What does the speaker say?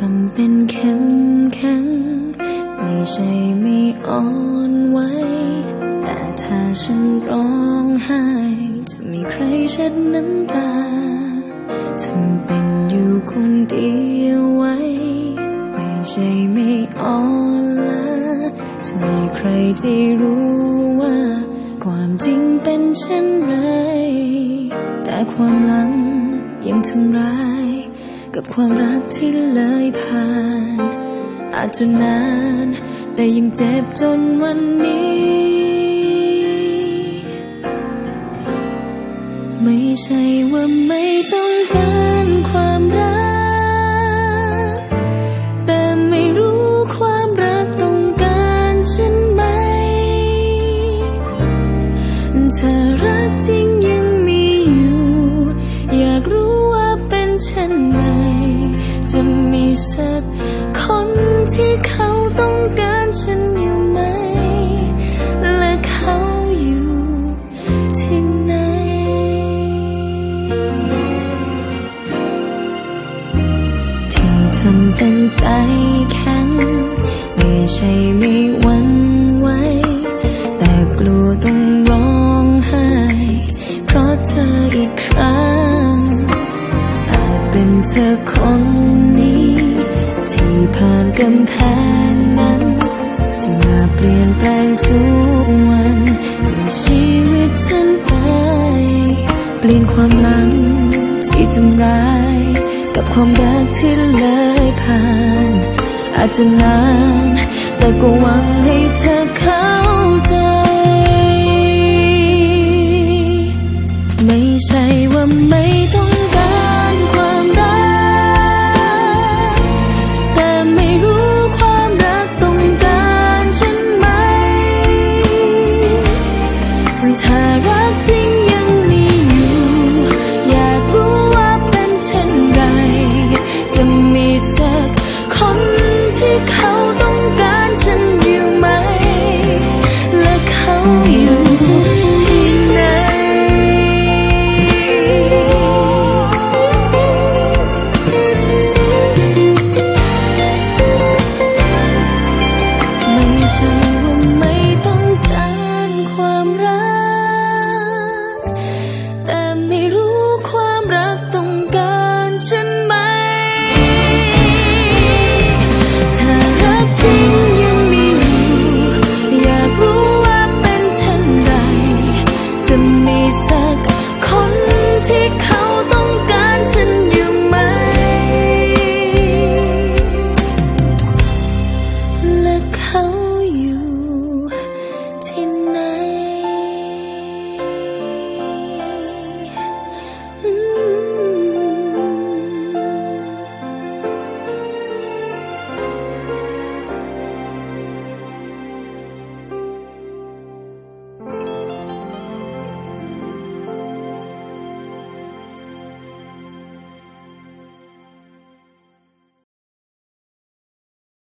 ทำเป็นเข้มแข็งไม่ใช่ไม่อ่อนไหวแต่ถ้าฉันร้องไห้ จะมีใครเช็ดน้ำตาทำเป็นอยู่คนเดียวไว้ ไม่ใช่ไม่อ่อนล้าจะมีใครที่รู้ว่า ความจริงเป็นเช่นไร แต่ความหลังยังทำร้าย กับความรักที่เลยผ่าน อาจจะนาน แต่ยังเจ็บจนวันนี้ ไม่ใช่ว่าไม่ต้องการความรักแต่ไม่รู้ความรักต้องการฉันไหมถ้ารักจริงยังมีอยู่ อยากรู้ว่าเป็นเช่นไร จะมีสักคนที่เขาต้องการฉันอยู่ไหม และเขาอยู่ที่ไหน ที่ทำเป็นใจแข็งไม่ใช่ไม่หวั่นไหวแต่กลัวต้องร้องไห้ เพราะเธออีกครั้ง ธอคนนี้ ที่ผ่านกำแพงนั้น ที่มาเปลี่ยนแปลงทุกวันในชีวิตฉันไป เปลี่ยนความหลังที่ทำร้าย กับความรักที่เลยผ่าน อาจจะนาน แต่ก็หวังให้เธอเข้า ถ้ารั